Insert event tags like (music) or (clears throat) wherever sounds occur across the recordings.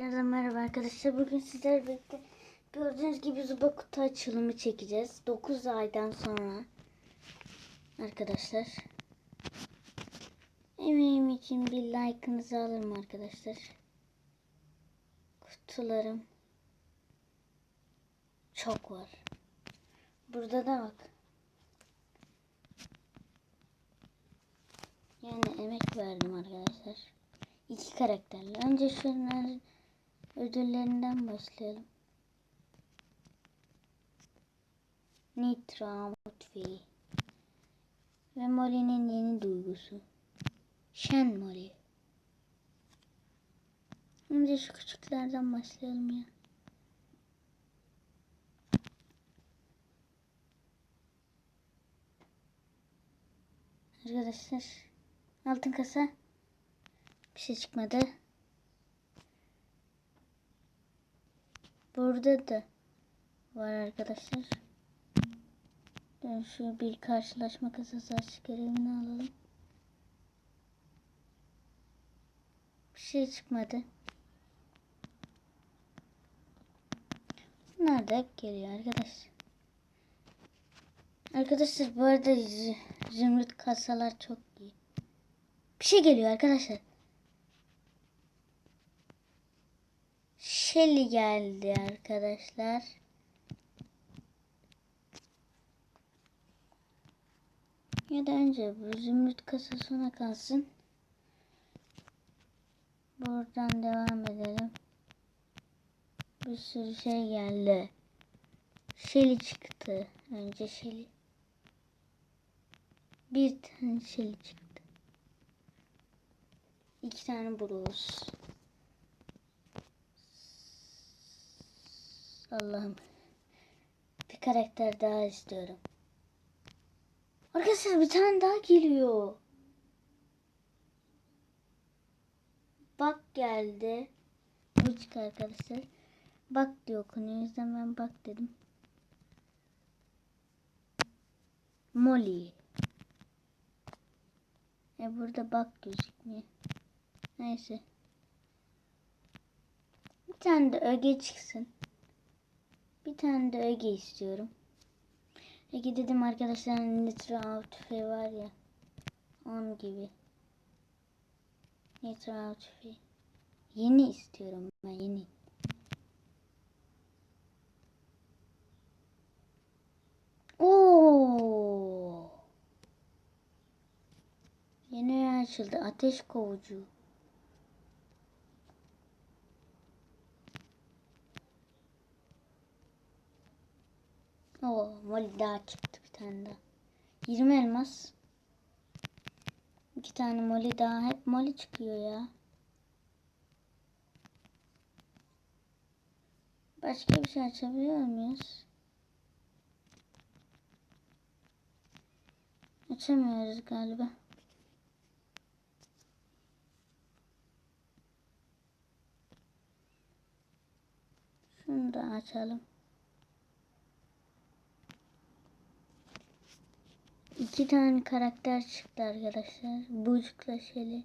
Herkese merhaba arkadaşlar. Bugün sizlerle birlikte gördüğünüz gibi zuba kutu açılımı çekeceğiz. 9 aydan sonra. Arkadaşlar. Emeğim için bir like'ınızı alırım arkadaşlar. Kutularım çok var. Burada da bak. Yani emek verdim arkadaşlar. İki karakterle. Önce şunların ödüllerinden başlayalım. Nitra Mutfi ve Molly'nin yeni duygusu. Shen Molly. Önce şu küçüklerden başlayalım ya. Arkadaşlar altın kasa bir şey çıkmadı. Burada da var arkadaşlar. Ben şu bir karşılaşma kasası aç görevini alalım. Bir şey çıkmadı. Bunlar da geliyor arkadaşlar. Arkadaşlar bu arada zü- zümrüt kasalar çok iyi. Bir şey geliyor arkadaşlar. Shelly geldi arkadaşlar. Ya da önce bu zümrüt kasasına kalsın. Buradan devam edelim. Bir sürü şey geldi. Shelly çıktı. Önce Shelly. Bir tane Shelly çıktı. İki tane Bruce. Allah'ım. Bir karakter daha istiyorum. Arkadaşlar bir tane daha geliyor. Bak geldi. Bu çıktı arkadaşlar. Bak diyor okunuyor. Yüzden ben bak dedim. Molly. E burada bak gözükmüyor. Neyse. Bir tane de öge çıksın. Bir tane de öge istiyorum. Öge dedim arkadaşlar Nitro Outfit var ya. Onun gibi. Nitro Outfit. Yeni istiyorum ben yeni. Oo. Yeni açıldı. Ateş kovucu. Oo, moli daha çıktı bir tane daha. 20 elmas. İki tane moli daha. Hep moli çıkıyor ya. Başka bir şey açabiliyor muyuz? Açamıyoruz galiba. Şunu da açalım. İki tane karakter çıktı arkadaşlar. Bucukla Şeli.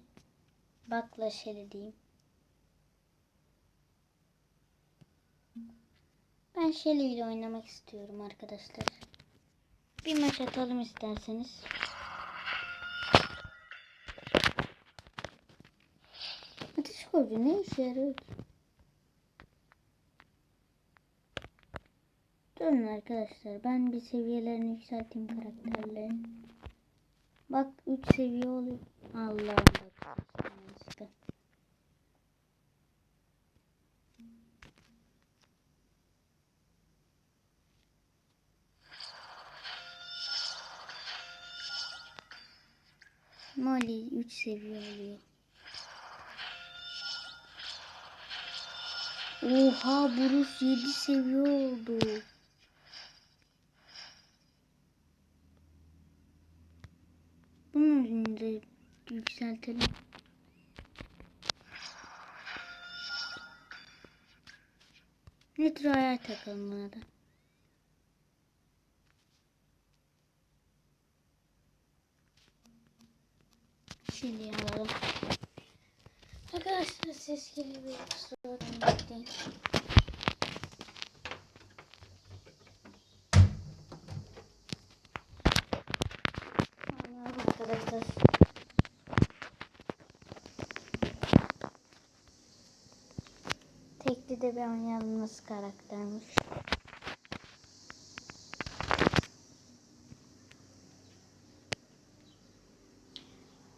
Bakla Şeli diyeyim. Ben Şeli ile oynamak istiyorum arkadaşlar. Bir maç atalım isterseniz. Ateş koyucu ne işe yarıyor ki? Durun arkadaşlar ben bir seviyelerini yükselteyim karakterlerin. Bak 3 seviye oluyor. Bak. yanlışlıkla. Molly 3 seviye oluyor. Oha Bruce 7 seviye oldu. Bunun üzerinde yükseltelim. Nitro'ya takalım buna da. Şimdi alalım. Arkadaşlar ses geliyor. kusura bakmayın. Anlıyorum arkadaşlar. Tekli de bir oynayalımız karaktermiş.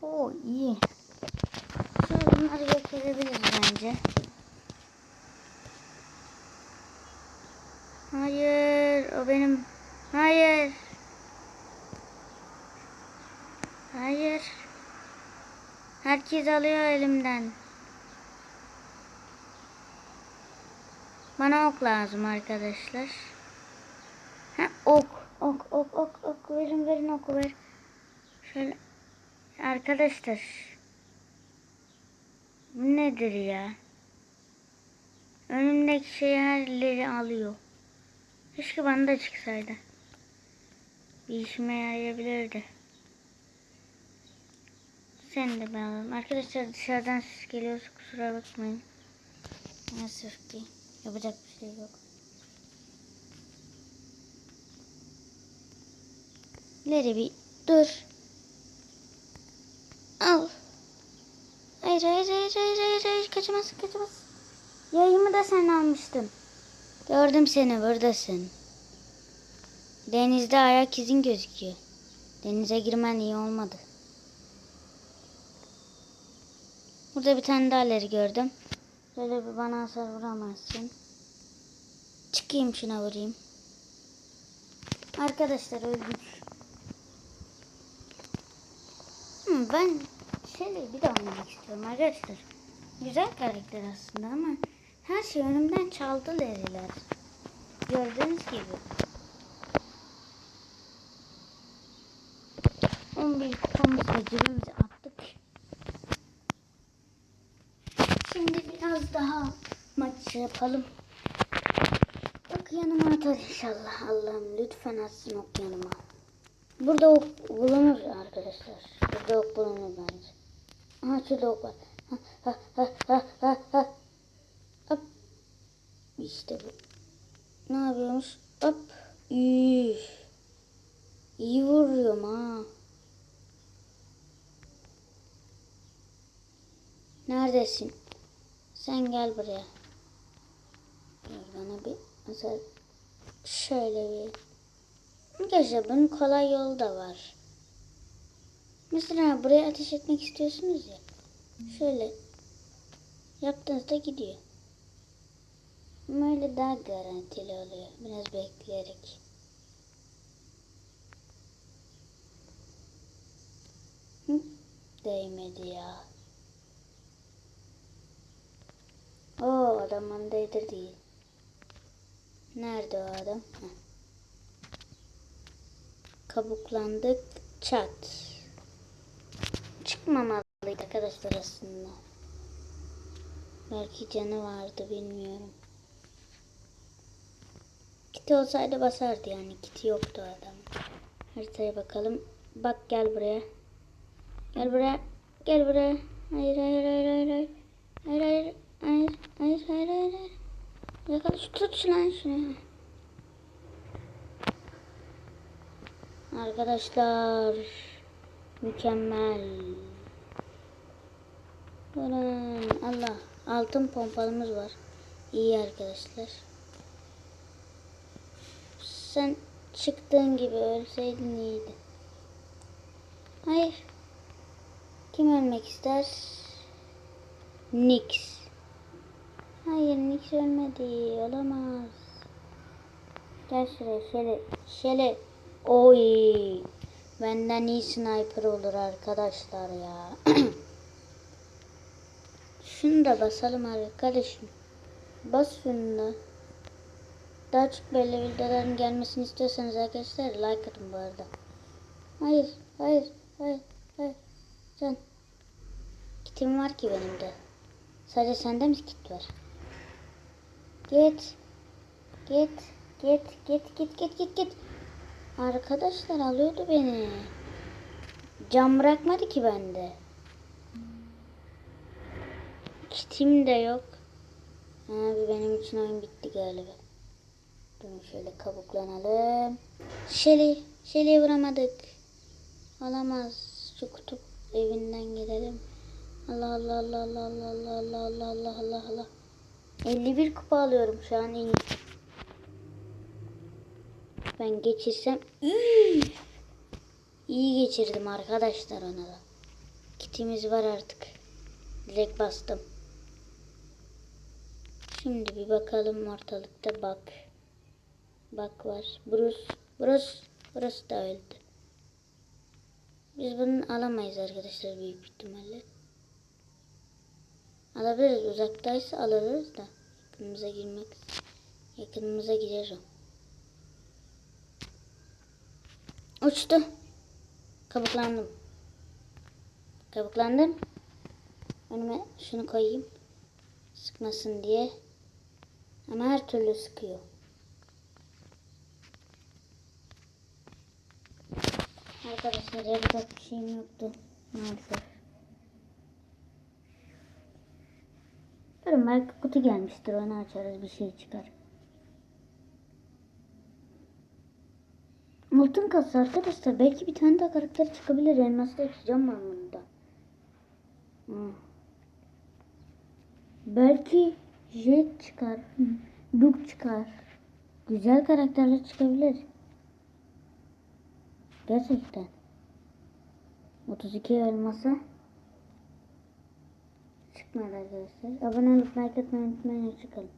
Oo iyi. Şimdi bunları geçirebiliriz bence. Hayır, o benim. Hayır. Herkes alıyor elimden. Bana ok lazım arkadaşlar. Ha, ok, ok, ok, ok, ok. Verin, verin oku ver. Şöyle. Arkadaşlar. Bu nedir ya? Önümdeki şeyleri alıyor. Keşke bana da çıksaydı. Bir işime yarayabilirdi. Sen de ben alalım. Arkadaşlar dışarıdan ses geliyorsa kusura bakmayın. Nasıl ki yapacak bir şey yok. İleri bir dur. Al. Hayır hayır hayır hayır hayır, hayır. kaçamazsın kaçamazsın. Yayımı da sen almıştın. Gördüm seni buradasın. Denizde ayak izin gözüküyor. Denize girmen iyi olmadı. Burada bir tane daha ileri gördüm. Böyle bir bana hasar vuramazsın. Çıkayım şuna vurayım. Arkadaşlar öldük. Hı, ben şöyle bir de oynamak istiyorum arkadaşlar. Güzel karakter aslında ama her şey önümden çaldı leriler. Gördüğünüz gibi. 11 kupamızla cebimize attık. Şimdi biraz daha maç yapalım. Bak yanıma atar inşallah. Allah'ım lütfen atsın ok yanıma. Burada ok bulunur arkadaşlar. Burada ok bulunur bence. Aha şurada ok var. Ha, ha, ha, ha, ha, ha. İşte bu. Ne yapıyormuş? Hop. Üf. İyi vuruyorum ha. Neredesin? Sen gel buraya. Dur bana bir mesela şöyle bir Arkadaşlar bunun kolay yolu da var. Mesela buraya ateş etmek istiyorsunuz ya. Şöyle yaptığınızda gidiyor. Ama öyle daha garantili oluyor. Biraz bekleyerek. Hı? Değmedi ya. Oo adam bana değil. Nerede o adam? Heh. Kabuklandık. Çat. Çıkmamalıydı arkadaşlar aslında. Belki canı vardı bilmiyorum. Kiti olsaydı basardı yani. Kiti yoktu adam. Haritaya bakalım. Bak gel buraya. Gel buraya. Gel buraya. Hayır hayır hayır hayır hayır. Hayır hayır hayır hayır hayır hayır. hayır. Yakala tut lan şunu. Arkadaşlar mükemmel. Ulan Allah altın pompalımız var. İyi arkadaşlar. Sen çıktığın gibi ölseydin iyiydi. Hayır. Kim ölmek ister? Nix. Nix ölmedi. Olamaz. Gel şuraya şöyle. Şöyle. Oy. Benden iyi sniper olur arkadaşlar ya. (clears throat) Şunu da basalım arkadaşım. Bas şunu da. Daha çok böyle videoların gelmesini istiyorsanız arkadaşlar like atın bu arada. Hayır, hayır, hayır, hayır. Can. Kitim var ki benim de. Sadece sende mi kit var? Git. Git. Git. Git. Git. Git. Git. Git. Arkadaşlar alıyordu beni. Can bırakmadı ki bende. Kitim de yok. Ha, benim için oyun bitti galiba. Durun şöyle kabuklanalım. Şeli. Şeli'yi vuramadık. Olamaz. Şu kutup evinden gidelim. Allah Allah Allah Allah Allah Allah Allah Allah Allah Allah. 51 kupa alıyorum şu an iyi. Ben geçirsem iyi geçirdim arkadaşlar ona da. Kitimiz var artık. Direkt bastım. Şimdi bir bakalım ortalıkta bak. Bak var. Bruce. Bruce. Bruce da öldü. Biz bunu alamayız arkadaşlar büyük ihtimalle. Alabiliriz. Uzaktaysa alırız da. Yakınımıza girmek. Yakınımıza girer o. Uçtu. Kabuklandım. Kabuklandım. Önüme şunu koyayım. Sıkmasın diye. Ama her türlü sıkıyor. Arkadaşlar yapacak bir şeyim yoktu. Maalesef. Durun belki kutu gelmiştir. Onu açarız bir şey çıkar. Altın kasa arkadaşlar. Belki bir tane daha karakter çıkabilir. Elmasda açacağım ben bunu da. Hı. Belki Jet çıkar. Duke çıkar. Güzel karakterler çıkabilir. Gerçekten. 32 elmasa çıkmadı arkadaşlar. Abone olup like atmayı unutmayın. Hoşçakalın.